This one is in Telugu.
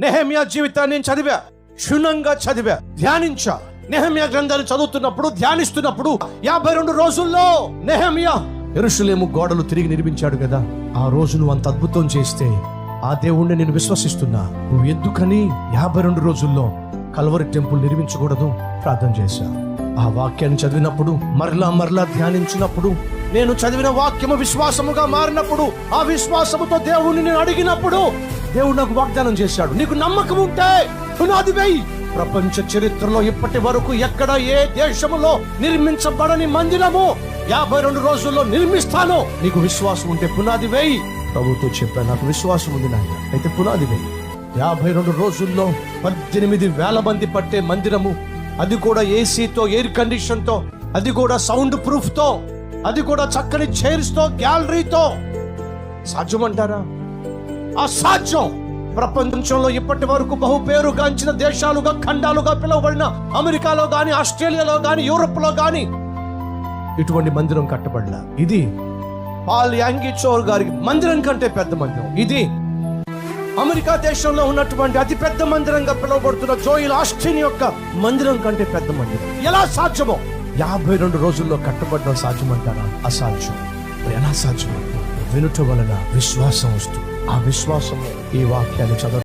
నెహమియా జీవితాన్ని నేను చదివా. క్షుణ్ణంగా చదివా. ధ్యానించా. నెహమియా గ్రంథాన్ని చదువుతున్నప్పుడు ధ్యానిస్తున్నప్పుడు యాభై రెండు రోజుల్లో నెహమియా ఎరుషులేము గోడలు తిరిగి నిర్మించాడు కదా. ఆ రోజు నువ్వు అంత అద్భుతం చేస్తే ఆ దేవుణ్ణి నేను విశ్వసిస్తున్నా. నువ్వు ఎందుకని యాభై రెండు రోజుల్లో కల్వరి టెంపుల్ నిర్మించకూడదు? ప్రార్థన చేశా. ఆ వాక్యాన్ని చదివినప్పుడు మరలా మరలా ధ్యానించినప్పుడు నేను చదివిన వాక్యము విశ్వాసముగా మారినప్పుడు ఆ విశ్వాసముతో దేవుణ్ణి నేను అడిగినప్పుడు దేవుడు నాకు వాగ్దానం చేశాడు. నీకు నమ్మకం ఉంటే పునాది వేయి. ప్రపంచ చరిత్రలో ఇప్పటి వరకు ఎక్కడ ఏ దేశములో నిర్మించబడని మందిరము యాభై రెండు రోజుల్లో నిర్మిస్తాను నీకు విశ్వాసం ఉంటే పునాది వేయి. ప్రభుతో చెప్పాను నాకు విశ్వాసం ఉంది నాయన. అయితే పునాది వేయి. యాభై రెండు రోజుల్లో పద్దెనిమిది వేల మంది పట్టే మందిరము అది కూడా ఏసీతో ఎయిర్ కండిషన్తో అది కూడా సౌండ్ ప్రూఫ్తో అది కూడా చక్కని చైర్స్తో గ్యాలరీతో. సాధ్యమంటారా? అసాధ్యం. ప్రపంచంలో ఇప్పటి వరకు బహు పేరుగాంచిన దేశాలుగా ఖండాలుగా పిలువబడిన అమెరికాలో గాని ఆస్ట్రేలియాలో గాని యూరోప్లో గాని ఇటువంటి మందిరం కట్టబడలా. ఇది పాల్ యాంగిచోర్ గారికి మందిరం కంటే పెద్ద మందిరం. ఇది అమెరికా దేశంలో ఉన్నటువంటి అతి పెద్ద మందిరంగా పిలువబడుతున్న జోయిల్ ఆస్టిన్ యొక్క మందిరం కంటే పెద్ద మందిరం. ఎలా సాధ్యమో? యాభై రెండు రోజుల్లో కట్టబడడం సాధ్యమంటారా? అసాధ్యం. ఎలా సాధ్యం వినుట వలన విశ్వాసం వస్తుంది. ఆ విశ్వాసం ఈ వాక్యాన్ని చదవ